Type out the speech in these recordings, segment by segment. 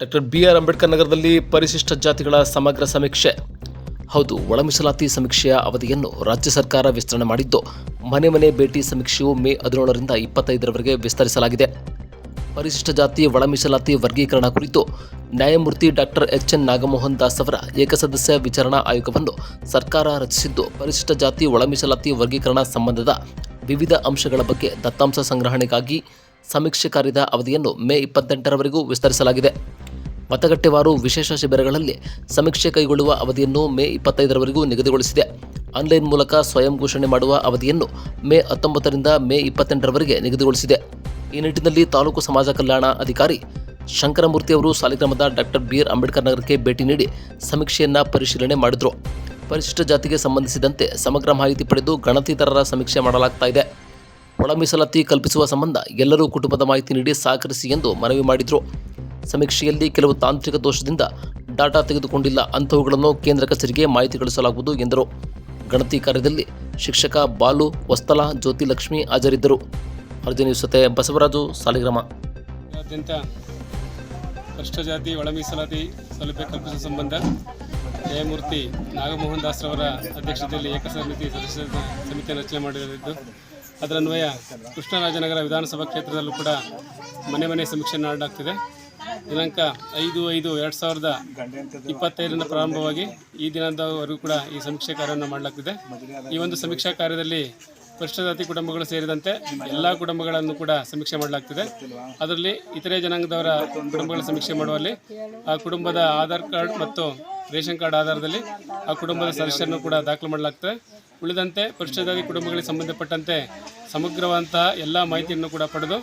Doctor B R Ambedkar ನಗರದಲ್ಲಿ ಪರಿಶಿಷ್ಟ ಜಾತಿಗಳ ಸಮಗ್ರ ಸಮೀಕ್ಷೆ. ಹೌದು, ಒಳಮೀಸಲಾತಿ ಸಮೀಕ್ಷೆಯ ಅವಧಿಯನ್ನು ರಾಜ್ಯ ಸರ್ಕಾರ ವಿಸ್ತರಣೆ ಮಾಡಿದ್ದು, ಮನೆ ಮನೆ ಭೇಟಿ ಸಮೀಕ್ಷೆಯು ಮೇ ಹದಿನೇಳರಿಂದ ಇಪ್ಪತ್ತೈದರವರೆಗೆ ವಿಸ್ತರಿಸಲಾಗಿದೆ. ಪರಿಶಿಷ್ಟ ಜಾತಿ ಒಳಮೀಸಲಾತಿ ವರ್ಗೀಕರಣ ಕುರಿತು ನ್ಯಾಯಮೂರ್ತಿ doctor H N Nagamohan Das ಅವರ ಏಕಸದಸ್ಯ ವಿಚಾರಣಾ ಆಯೋಗವನ್ನು ಸರ್ಕಾರ ರಚಿಸಿದ್ದು, ಪರಿಶಿಷ್ಟ ಜಾತಿ ಒಳಮೀಸಲಾತಿ ವರ್ಗೀಕರಣ ಸಂಬಂಧದ ವಿವಿಧ ಅಂಶಗಳ ಬಗ್ಗೆ ದತ್ತಾಂಶ ಸಂಗ್ರಹಣೆಗಾಗಿ ಸಮೀಕ್ಷೆ ಕಾರ್ಯದ ಅವಧಿಯನ್ನು ಮೇ ಇಪ್ಪತ್ತೆಂಟರವರೆಗೂ ವಿಸ್ತರಿಸಲಾಗಿದೆ. ಮತಗಟ್ಟೆವಾರು ವಿಶೇಷ ಶಿಬಿರಗಳಲ್ಲಿ ಸಮೀಕ್ಷೆ ಕೈಗೊಳ್ಳುವ ಅವಧಿಯನ್ನು ಮೇ ಇಪ್ಪತ್ತೈದರವರೆಗೂ ನಿಗದಿಗೊಳಿಸಿದೆ. ಆನ್ಲೈನ್ ಮೂಲಕ ಸ್ವಯಂ ಘೋಷಣೆ ಮಾಡುವ ಅವಧಿಯನ್ನು ಮೇ ಹತ್ತೊಂಬತ್ತರಿಂದ ಮೇ ಇಪ್ಪತ್ತೆಂಟರವರೆಗೆ ನಿಗದಿಗೊಳಿಸಿದೆ. ಈ ನಿಟ್ಟಿನಲ್ಲಿ ತಾಲೂಕು ಸಮಾಜ ಕಲ್ಯಾಣ ಅಧಿಕಾರಿ ಶಂಕರಮೂರ್ತಿ ಅವರು ಸಾಲಿಗ್ರಾಮದ ಡಾಕ್ಟರ್ ಬಿ ಆರ್ ಅಂಬೇಡ್ಕರ್ ನಗರಕ್ಕೆ ಭೇಟಿ ನೀಡಿ ಸಮೀಕ್ಷೆಯನ್ನ ಪರಿಶೀಲನೆ ಮಾಡಿದರು. ಪರಿಶಿಷ್ಟ ಜಾತಿಗೆ ಸಂಬಂಧಿಸಿದಂತೆ ಸಮಗ್ರ ಮಾಹಿತಿ ಪಡೆದು ಗಣತಿದಾರರ ಸಮೀಕ್ಷೆ ಮಾಡಲಾಗ್ತಾ ಇದೆ. ಒಳ ಮೀಸಲಾತಿ ಕಲ್ಪಿಸುವ ಸಂಬಂಧ ಎಲ್ಲರೂ ಕುಟುಂಬದ ಮಾಹಿತಿ ನೀಡಿ ಸಹಕರಿಸಿ ಎಂದು ಮನವಿ ಮಾಡಿದರು. ಸಮೀಕ್ಷೆಯಲ್ಲಿ ಕೆಲವು ತಾಂತ್ರಿಕ ದೋಷದಿಂದ ಡಾಟಾ ತೆಗೆದುಕೊಂಡಿಲ್ಲ. ಅಂಥವುಗಳನ್ನು ಕೇಂದ್ರ ಕಚೇರಿಗೆ ಮಾಹಿತಿ ಕಳಿಸಲಾಗುವುದು ಎಂದರು. ಗಣತಿ ಕಾರ್ಯದಲ್ಲಿ ಶಿಕ್ಷಕ ಬಾಲು ವಸ್ತಲ ಜ್ಯೋತಿ ಲಕ್ಷ್ಮಿ ಹಾಜರಿದ್ದರು ಅರ್ಜುನ್ ಬಸವರಾಜು, ಸಾಲಿಗ್ರಾಮ. ಪರಿಶಿಷ್ಟ ಜಾತಿ ಒಳ ಮೀಸಲಾತಿ ಸೌಲಭ್ಯ ಕಲ್ಪಿಸುವ ಸಂಬಂಧ ನ್ಯಾಯಮೂರ್ತಿ ನಾಗಮೋಹನ್ ದಾಸ್ರವರ ಅಧ್ಯಕ್ಷತೆಯಲ್ಲಿ ಏಕಸಮಿತಿ ಸದಸ್ಯ ಸಮಿತಿಯನ್ನು ರಚನೆ ಮಾಡಿದ್ದು ಅದರನ್ವಯ ಕೃಷ್ಣರಾಜನಗರ ವಿಧಾನಸಭಾ ಕ್ಷೇತ್ರದಲ್ಲೂ ಕೂಡ ಮನೆ ಮನೆ ಸಮೀಕ್ಷೆ ಮಾಡಲಾಗ್ತಿದೆ. ದಿನಾಂಕ ಐದು ಐದು ಎರಡು ಸಾವಿರದ ಇಪ್ಪತ್ತೈದರಿಂದ ಪ್ರಾರಂಭವಾಗಿ ಈ ದಿನದವರೆಗೂ ಕೂಡ ಈ ಸಮೀಕ್ಷೆ ಕಾರ್ಯವನ್ನು ಮಾಡಲಾಗ್ತಿದೆ. ಈ ಒಂದು ಸಮೀಕ್ಷಾ ಕಾರ್ಯದಲ್ಲಿ ಪರಿಶಿಷ್ಟ ಜಾತಿ ಕುಟುಂಬಗಳು ಸೇರಿದಂತೆ ಎಲ್ಲ ಕುಟುಂಬಗಳನ್ನು ಕೂಡ ಸಮೀಕ್ಷೆ ಮಾಡಲಾಗ್ತಿದೆ. ಅದರಲ್ಲಿ ಇತರೆ ಜನಾಂಗದವರ ಕುಟುಂಬಗಳ ಸಮೀಕ್ಷೆ ಮಾಡುವಲ್ಲಿ ಆ ಕುಟುಂಬದ ಆಧಾರ್ ಕಾರ್ಡ್ ಮತ್ತು ರೇಷನ್ ಕಾರ್ಡ್ ಆಧಾರದಲ್ಲಿ ಆ ಕುಟುಂಬದ ಸದಸ್ಯರನ್ನು ಕೂಡ ದಾಖಲು ಮಾಡಲಾಗ್ತದೆ. ಉಳಿದಂತೆ ಪರಿಶಿಷ್ಟ ಜಾತಿ ಕುಟುಂಬಗಳಿಗೆ ಸಂಬಂಧಪಟ್ಟಂತೆ ಸಮಗ್ರವಾದಂತಹ ಎಲ್ಲ ಮಾಹಿತಿಯನ್ನು ಕೂಡ ಪಡೆದು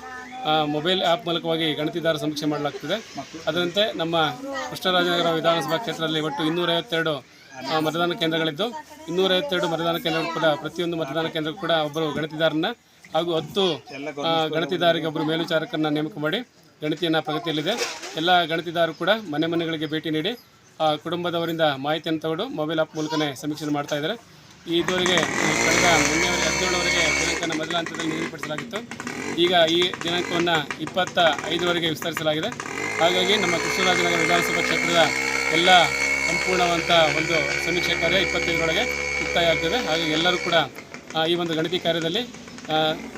ಮೊಬೈಲ್ ಆ್ಯಪ್ ಮೂಲಕವಾಗಿ ಗಣತಿದಾರ ಸಮೀಕ್ಷೆ ಮಾಡಲಾಗ್ತಿದೆ. ಅದರಂತೆ ನಮ್ಮ ಕೃಷ್ಣರಾಜನಗರ ವಿಧಾನಸಭಾ ಕ್ಷೇತ್ರದಲ್ಲಿ ಒಟ್ಟು ಇನ್ನೂರೈವತ್ತೆರಡು ಮತದಾನ ಕೇಂದ್ರಗಳಿದ್ದು, ಇನ್ನೂರೈವತ್ತೆರಡು ಮತದಾನ ಕೇಂದ್ರಗಳು ಕೂಡ, ಪ್ರತಿಯೊಂದು ಮತದಾನ ಕೇಂದ್ರಕ್ಕೂ ಕೂಡ ಒಬ್ಬರು ಗಣತಿದಾರನ ಹಾಗೂ ಹತ್ತು ಗಣತಿದಾರಿಗೆ ಒಬ್ಬರು ಮೇಲ್ವಿಚಾರಕರನ್ನ ನೇಮಕ ಮಾಡಿ ಗಣತಿಯನ್ನು ಪ್ರಗತಿಯಲ್ಲಿದೆ. ಎಲ್ಲ ಗಣತಿದಾರರು ಕೂಡ ಮನೆ ಮನೆಗಳಿಗೆ ಭೇಟಿ ನೀಡಿ ಕುಟುಂಬದವರಿಂದ ಮಾಹಿತಿಯನ್ನು ತಗೊಂಡು ಮೊಬೈಲ್ ಆ್ಯಪ್ ಮೂಲಕನೇ ಸಮೀಕ್ಷೆ ಮಾಡ್ತಾ ಇದ್ದಾರೆ. ಇದುವರೆಗೆ ಕಳೆದ ಮೊನ್ನೆ ಹದಿನೇಳವರೆಗೆ ದಿನಾಂಕನ ಮೊದಲ ಹಂತದಲ್ಲಿ ನಿಗದಿಪಡಿಸಲಾಗಿತ್ತು. ಈಗ ಈ ದಿನಾಂಕವನ್ನು ಇಪ್ಪತ್ತ ಐದರವರೆಗೆ ವಿಸ್ತರಿಸಲಾಗಿದೆ. ಹಾಗಾಗಿ ನಮ್ಮ ಕೃಷ್ಣರಾಜನಗರ ವಿಧಾನಸಭಾ ಕ್ಷೇತ್ರದ ಎಲ್ಲ ಸಂಪೂರ್ಣವಂತ ಒಂದು ಸಮೀಕ್ಷೆ ಕಾರ್ಯ ಇಪ್ಪತ್ತೈದರೊಳಗೆ ಮುಕ್ತಾಯ ಆಗ್ತದೆ. ಹಾಗಾಗಿ ಎಲ್ಲರೂ ಕೂಡ ಈ ಒಂದು ಗಣತಿ ಕಾರ್ಯದಲ್ಲಿ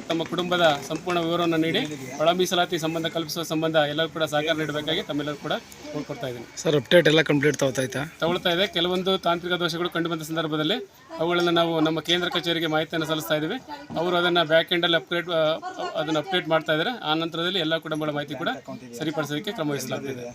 ತಮ್ಮ ಕುಟುಂಬದ ಸಂಪೂರ್ಣ ವಿವರವನ್ನು ನೀಡಿ ಒಳ ಮೀಸಲಾತಿ ಸಂಬಂಧ ಕಲ್ಪಿಸುವ ಸಂಬಂಧ ಎಲ್ಲರೂ ಕೂಡ ಸಹಕಾರ ನೀಡಬೇಕಾಗಿ ತಮ್ಮೆಲ್ಲರೂ ಕೂಡ ಕೋರ್ಕೊಡ್ತಾ ಇದ್ದೀನಿ. ಸರ್ ಅಪ್ಡೇಟ್ ಎಲ್ಲ ಕಂಪ್ಲೀಟ್ ತಗೋತಾಯ್ತಾ ತಗೊಳ್ತಾ ಇದೆ. ಕೆಲವೊಂದು ತಾಂತ್ರಿಕ ದೋಷಗಳು ಕಂಡುಬಂದ ಸಂದರ್ಭದಲ್ಲಿ ಅವುಗಳನ್ನು ನಾವು ನಮ್ಮ ಕೇಂದ್ರ ಕಚೇರಿಗೆ ಮಾಹಿತಿಯನ್ನು ಸಲ್ಲಿಸ್ತಾ ಇದ್ದೀವಿ. ಅವರು ಅದನ್ನು ಬ್ಯಾಕ್ ಎಂಡಲ್ಲಿ ಅಪ್ಗ್ರೇಡ್ ಅದನ್ನು ಅಪ್ಡೇಟ್ ಮಾಡ್ತಾ ಇದ್ದಾರೆ. ಆ ನಂತರದಲ್ಲಿ ಎಲ್ಲ ಕುಟುಂಬಗಳ ಮಾಹಿತಿ ಕೂಡ ಸರಿಪಡಿಸೋದಕ್ಕೆ ಕ್ರಮ ವಹಿಸಲಾಗ್ತಿದೆ